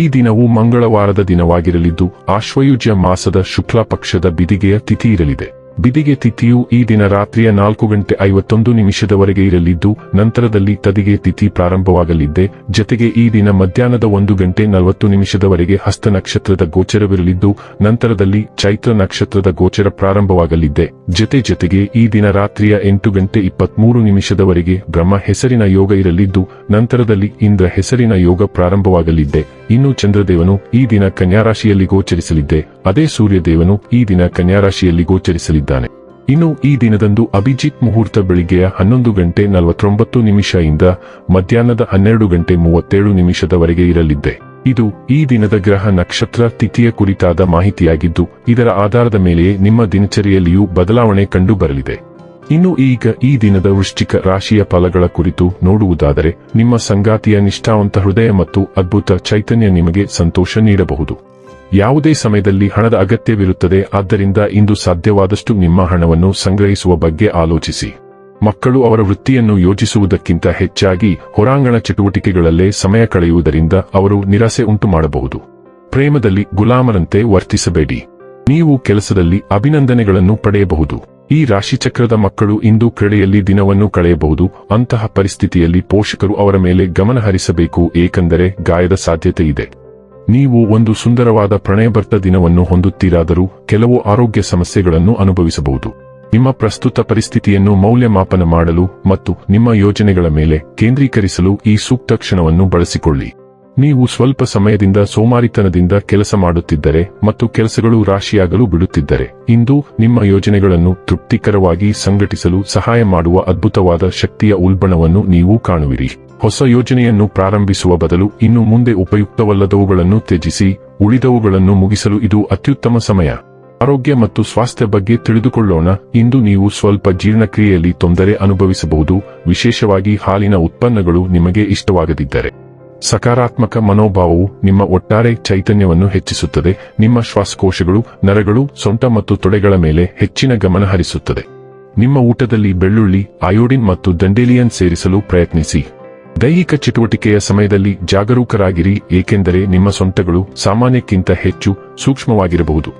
ಈ ದಿನವು ಮಂಗಳವಾರದ ದಿನವಾಗಿರಲಿದ್ದು, ಆಶ್ವಯುಜ್ಯ ಮಾಸದ ಶುಕ್ಲ ಪಕ್ಷದ ಬಿದಿಗೆಯ ತಿಥಿ ಇರಲಿದೆ. ಬಿದಿಗೆ ತಿಥಿಯು ಈ ದಿನ ರಾತ್ರಿಯ ನಾಲ್ಕು ಗಂಟೆ ಐವತ್ತೊಂದು ನಿಮಿಷದವರೆಗೆ ಇರಲಿದ್ದು, ನಂತರದಲ್ಲಿ ತದಿಗೆ ತಿಥಿ ಪ್ರಾರಂಭವಾಗಲಿದ್ದೆ. ಜತೆಗೆ ಈ ದಿನ ಮಧ್ಯಾಹ್ನದ ಒಂದು ಗಂಟೆ ನಲವತ್ತು ನಿಮಿಷದವರೆಗೆ ಹಸ್ತ ನಕ್ಷತ್ರದ ಗೋಚರವಿರಲಿದ್ದು, ನಂತರದಲ್ಲಿ ಚೈತ್ರ ನಕ್ಷತ್ರದ ಗೋಚರ ಪ್ರಾರಂಭವಾಗಲಿದ್ದೆ. ಜತೆ ಜತೆಗೆ ಈ ದಿನ ರಾತ್ರಿಯ ಎಂಟು ಗಂಟೆ ಇಪ್ಪತ್ಮೂರು ನಿಮಿಷದವರೆಗೆ ಬ್ರಹ್ಮ ಹೆಸರಿನ ಯೋಗ ಇರಲಿದ್ದು, ನಂತರದಲ್ಲಿ ಇಂದ್ರ ಹೆಸರಿನ ಯೋಗ ಪ್ರಾರಂಭವಾಗಲಿದ್ದೆ. ಇನ್ನು ಚಂದ್ರದೇವನು ಈ ದಿನ ಕನ್ಯಾರಾಶಿಯಲ್ಲಿ ಗೋಚರಿಸಲಿದ್ದೆ. ಅದೇ ಸೂರ್ಯದೇವನು ಈ ದಿನ ಕನ್ಯಾರಾಶಿಯಲ್ಲಿ ಗೋಚರಿಸಲಿದ್ದಾನೆ. ಇನ್ನು ಈ ದಿನದಂದು ಅಭಿಜಿತ್ ಮುಹೂರ್ತ ಬೆಳಿಗ್ಗೆಯ ಹನ್ನೊಂದು ಗಂಟೆ ನಲವತ್ತೊಂಬತ್ತು ನಿಮಿಷ ಇಂದ ಮಧ್ಯಾಹ್ನದ ಹನ್ನೆರಡು ಗಂಟೆ ಮೂವತ್ತೇಳು ನಿಮಿಷದವರೆಗೆ ಇರಲಿದ್ದೆ. ಇದು ಈ ದಿನದ ಗ್ರಹ ನಕ್ಷತ್ರ ತಿಥಿಯ ಕುರಿತಾದ ಮಾಹಿತಿಯಾಗಿದ್ದು, ಇದರ ಆಧಾರದ ಮೇಲೆಯೇ ನಿಮ್ಮ ದಿನಚರಿಯಲ್ಲಿಯೂ ಬದಲಾವಣೆ ಕಂಡು ಬರಲಿದೆ ಇನ್ನು ಈಗ ಈ ದಿನದ ವೃಶ್ಚಿಕ ರಾಶಿಯ ಫಲಗಳ ಕುರಿತು ನೋಡುವುದಾದರೆ, ನಿಮ್ಮ ಸಂಗಾತಿಯ ನಿಷ್ಠಾವಂತ ಹೃದಯ ಮತ್ತು ಅದ್ಭುತ ಚೈತನ್ಯ ನಿಮಗೆ ಸಂತೋಷ ನೀಡಬಹುದು. ಯಾವುದೇ ಸಮಯದಲ್ಲಿ ಹಣದ ಅಗತ್ಯವಿರುತ್ತದೆ, ಆದ್ದರಿಂದ ಇಂದು ಸಾಧ್ಯವಾದಷ್ಟು ನಿಮ್ಮ ಹಣವನ್ನು ಸಂಗ್ರಹಿಸುವ ಬಗ್ಗೆ ಆಲೋಚಿಸಿ. ಮಕ್ಕಳು ಅವರ ವೃತ್ತಿಯನ್ನು ಯೋಜಿಸುವುದಕ್ಕಿಂತ ಹೆಚ್ಚಾಗಿ ಹೊರಾಂಗಣ ಚಟುವಟಿಕೆಗಳಲ್ಲೇ ಸಮಯ ಕಳೆಯುವುದರಿಂದ ಅವರು ನಿರಾಸೆ ಉಂಟು ಮಾಡಬಹುದು ಪ್ರೇಮದಲ್ಲಿ ಗುಲಾಮರಂತೆ ವರ್ತಿಸಬೇಡಿ. ನೀವು ಕೆಲಸದಲ್ಲಿ ಅಭಿನಂದನೆಗಳನ್ನು ಪಡೆಯಬಹುದು. ಈ ರಾಶಿಚಕ್ರದ ಮಕ್ಕಳು ಇಂದು ಕ್ರೀಡೆಯಲ್ಲಿ ದಿನವನ್ನು ಕಳೆಯಬಹುದು. ಅಂತಹ ಪರಿಸ್ಥಿತಿಯಲ್ಲಿ ಪೋಷಕರು ಅವರ ಮೇಲೆ ಗಮನ ಹರಿಸಬೇಕು, ಏಕೆಂದರೆ ಗಾಯದ ಸಾಧ್ಯತೆ ಇದೆ. ನೀವು ಒಂದು ಸುಂದರವಾದ ಪ್ರಣಯಭರ್ತ ದಿನವನ್ನು ಹೊಂದುತ್ತೀರಾದರೂ ಕೆಲವು ಆರೋಗ್ಯ ಸಮಸ್ಯೆಗಳನ್ನು ಅನುಭವಿಸಬಹುದು. ನಿಮ್ಮ ಪ್ರಸ್ತುತ ಪರಿಸ್ಥಿತಿಯನ್ನು ಮೌಲ್ಯಮಾಪನ ಮಾಡಲು ಮತ್ತು ನಿಮ್ಮ ಯೋಜನೆಗಳ ಮೇಲೆ ಕೇಂದ್ರೀಕರಿಸಲು ಈ ಸೂಕ್ತ ಕ್ಷಣವನ್ನು ಬಳಸಿಕೊಳ್ಳಿ. ನೀವು ಸ್ವಲ್ಪ ಸಮಯದಿಂದ ಸೋಮಾರಿತನದಿಂದ ಕೆಲಸ ಮಾಡುತ್ತಿದ್ದರೆ ಮತ್ತು ಕೆಲಸಗಳು ರಾಶಿಯಾಗಲು ಬಿಡುತ್ತಿದ್ದರೆ, ಇಂದು ನಿಮ್ಮ ಯೋಜನೆಗಳನ್ನು ತೃಪ್ತಿಕರವಾಗಿ ಸಂಘಟಿಸಲು ಸಹಾಯ ಮಾಡುವ ಅದ್ಭುತವಾದ ಶಕ್ತಿಯ ಉಲ್ಬಣವನ್ನು ನೀವು ಕಾಣುವಿರಿ. ಹೊಸ ಯೋಜನೆಯನ್ನು ಪ್ರಾರಂಭಿಸುವ ಬದಲು ಇನ್ನು ಮುಂದೆ ಉಪಯುಕ್ತವಲ್ಲದವುಗಳನ್ನು ತ್ಯಜಿಸಿ, ಉಳಿದವುಗಳನ್ನು ಮುಗಿಸಲು ಇದು ಅತ್ಯುತ್ತಮ ಸಮಯ. ಆರೋಗ್ಯ ಮತ್ತು ಸ್ವಾಸ್ಥ್ಯ ಬಗ್ಗೆ ತಿಳಿದುಕೊಳ್ಳೋಣ. ಇಂದು ನೀವು ಸ್ವಲ್ಪ ಜೀರ್ಣಕ್ರಿಯೆಯಲ್ಲಿ ತೊಂದರೆ ಅನುಭವಿಸಬಹುದು. ವಿಶೇಷವಾಗಿ ಹಾಲಿನ ಉತ್ಪನ್ನಗಳು ನಿಮಗೆ ಇಷ್ಟವಾಗದಿದ್ದರೆ. ಸಕಾರಾತ್ಮಕ ಮನೋಭಾವವು ನಿಮ್ಮ ಒಟ್ಟಾರೆ ಚೈತನ್ಯವನ್ನು ಹೆಚ್ಚಿಸುತ್ತದೆ, ನಿಮ್ಮ ಶ್ವಾಸಕೋಶಗಳು, ನರಗಳು, ಸೊಂಟ ಮತ್ತು ತೊಡೆಗಳ ಮೇಲೆ ಹೆಚ್ಚಿನ ಗಮನ ಹರಿಸುತ್ತದೆ. ನಿಮ್ಮ ಊಟದಲ್ಲಿ ಬೆಳ್ಳುಳ್ಳಿ, ಅಯೋಡಿನ್ ಮತ್ತು ದಂಡೇಲಿಯನ್ ಸೇರಿಸಲು ಪ್ರಯತ್ನಿಸಿ. ದೈಹಿಕ ಚಟುವಟಿಕೆಯ ಸಮಯದಲ್ಲಿ ಜಾಗರೂಕರಾಗಿರಿ, ಏಕೆಂದರೆ ನಿಮ್ಮ ಸೊಂಟಗಳು ಸಾಮಾನ್ಯಕ್ಕಿಂತ ಹೆಚ್ಚು ಸೂಕ್ಷ್ಮವಾಗಿರಬಹುದು.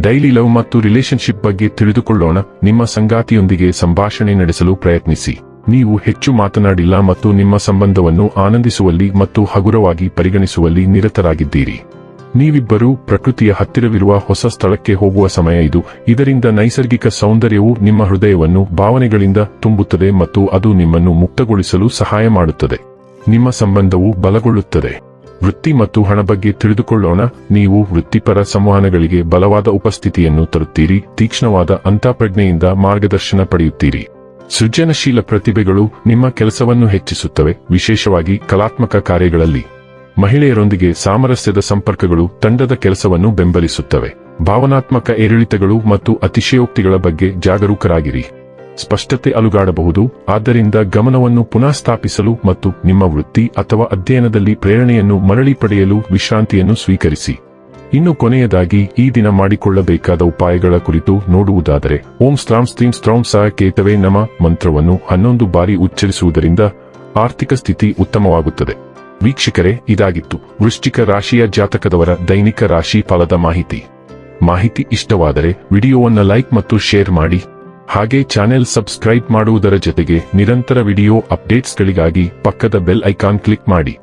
ಡೈಲಿ ಲವ್ ಮತ್ತು ರಿಲೇಶನ್ಶಿಪ್ ಬಗ್ಗೆ ತಿಳಿದುಕೊಳ್ಳೋಣ, ನಿಮ್ಮ ಸಂಗಾತಿಯೊಂದಿಗೆ ಸಂಭಾಷಣೆ ನಡೆಸಲು ಪ್ರಯತ್ನಿಸಿ. ನೀವು ಹೆಚ್ಚು ಮಾತನಾಡಿಲ್ಲ ಮತ್ತು ನಿಮ್ಮ ಸಂಬಂಧವನ್ನು ಆನಂದಿಸುವಲ್ಲಿ ಮತ್ತು ಹಗುರವಾಗಿ ಪರಿಗಣಿಸುವಲ್ಲಿ ನಿರತರಾಗಿದ್ದೀರಿ. ನೀವಿಬ್ಬರೂ ಪ್ರಕೃತಿಯ ಹತ್ತಿರವಿರುವ ಹೊಸ ಸ್ಥಳಕ್ಕೆ ಹೋಗುವ ಸಮಯ ಇದು. ಇದರಿಂದ ನೈಸರ್ಗಿಕ ಸೌಂದರ್ಯವು ನಿಮ್ಮ ಹೃದಯವನ್ನು ಭಾವನೆಗಳಿಂದ ತುಂಬುತ್ತದೆ ಮತ್ತು ಅದು ನಿಮ್ಮನ್ನು ಮುಕ್ತಗೊಳಿಸಲು ಸಹಾಯ ಮಾಡುತ್ತದೆ. ನಿಮ್ಮ ಸಂಬಂಧವು ಬಲಗೊಳ್ಳುತ್ತದೆ. ವೃತ್ತಿ ಮತ್ತು ಹಣ ಬಗ್ಗೆ ತಿಳಿದುಕೊಳ್ಳೋಣ. ನೀವು ವೃತ್ತಿಪರ ಸಂವಹನಗಳಿಗೆ ಬಲವಾದ ಉಪಸ್ಥಿತಿಯನ್ನು ತರುತ್ತೀರಿ. ತೀಕ್ಷ್ಣವಾದ ಅಂತಃಪ್ರಜ್ಞೆಯಿಂದ ಮಾರ್ಗದರ್ಶನ ಪಡೆಯುತ್ತೀರಿ. ಸೃಜನಶೀಲ ಪ್ರತಿಭೆಗಳು ನಿಮ್ಮ ಕೆಲಸವನ್ನು ಹೆಚ್ಚಿಸುತ್ತವೆ, ವಿಶೇಷವಾಗಿ ಕಲಾತ್ಮಕ ಕಾರ್ಯಗಳಲ್ಲಿ. ಮಹಿಳೆಯರೊಂದಿಗೆ ಸಾಮರಸ್ಯದ ಸಂಪರ್ಕಗಳು ತಂಡದ ಕೆಲಸವನ್ನು ಬೆಂಬಲಿಸುತ್ತವೆ. ಭಾವನಾತ್ಮಕ ಏರಿಳಿತಗಳು ಮತ್ತು ಅತಿಶಯೋಕ್ತಿಗಳ ಬಗ್ಗೆ ಜಾಗರೂಕರಾಗಿರಿ. ಸ್ಪಷ್ಟತೆ ಅಲುಗಾಡಬಹುದು, ಆದ್ದರಿಂದ ಗಮನವನ್ನು ಪುನಃ ಸ್ಥಾಪಿಸಲು ಮತ್ತು ನಿಮ್ಮ ವೃತ್ತಿ ಅಥವಾ ಅಧ್ಯಯನದಲ್ಲಿ ಪ್ರೇರಣೆಯನ್ನು ಮರಳಿ ಪಡೆಯಲು ವಿಶ್ರಾಂತಿಯನ್ನು ಸ್ವೀಕರಿಸಿ. ಇನ್ನು ಕೊನೆಯದಾಗಿ ಈ ದಿನ ಮಾಡಿಕೊಳ್ಳಬೇಕಾದ ಉಪಾಯಗಳ ಕುರಿತು ನೋಡುವುದಾದರೆ, ಓಂ ಸ್ತ್ರಾಂ ಸ್ತ್ರೀಂ ಸ್ತ್ರಾಂ ಸಹ ಕೇತವೇ ನಮ ಮಂತ್ರವನ್ನು ಹನ್ನೊಂದು ಬಾರಿ ಉಚ್ಚರಿಸುವುದರಿಂದ ಆರ್ಥಿಕ ಸ್ಥಿತಿ ಉತ್ತಮವಾಗುತ್ತದೆ. ವೀಕ್ಷಕರೇ, ಇದಾಗಿತ್ತು. ವೃಶ್ಚಿಕ ರಾಶಿಯ ಜಾತಕದವರ ದೈನಿಕ ರಾಶಿ ಫಲದ ಮಾಹಿತಿ. ಮಾಹಿತಿ ಇಷ್ಟವಾದರೆ ವಿಡಿಯೋವನ್ನು ಲೈಕ್ ಮತ್ತು ಶೇರ್ ಮಾಡಿ. ಹಾಗೆ ಚಾನೆಲ್ ಸಬ್ಸ್ಕ್ರೈಬ್ ಮಾಡುವುದರ ಜೊತೆಗೆ ನಿರಂತರ ವಿಡಿಯೋ ಅಪ್ಡೇಟ್ಸ್ಗಳಿಗಾಗಿ ಪಕ್ಕದ ಬೆಲ್ ಐಕಾನ್ ಕ್ಲಿಕ್ ಮಾಡಿ.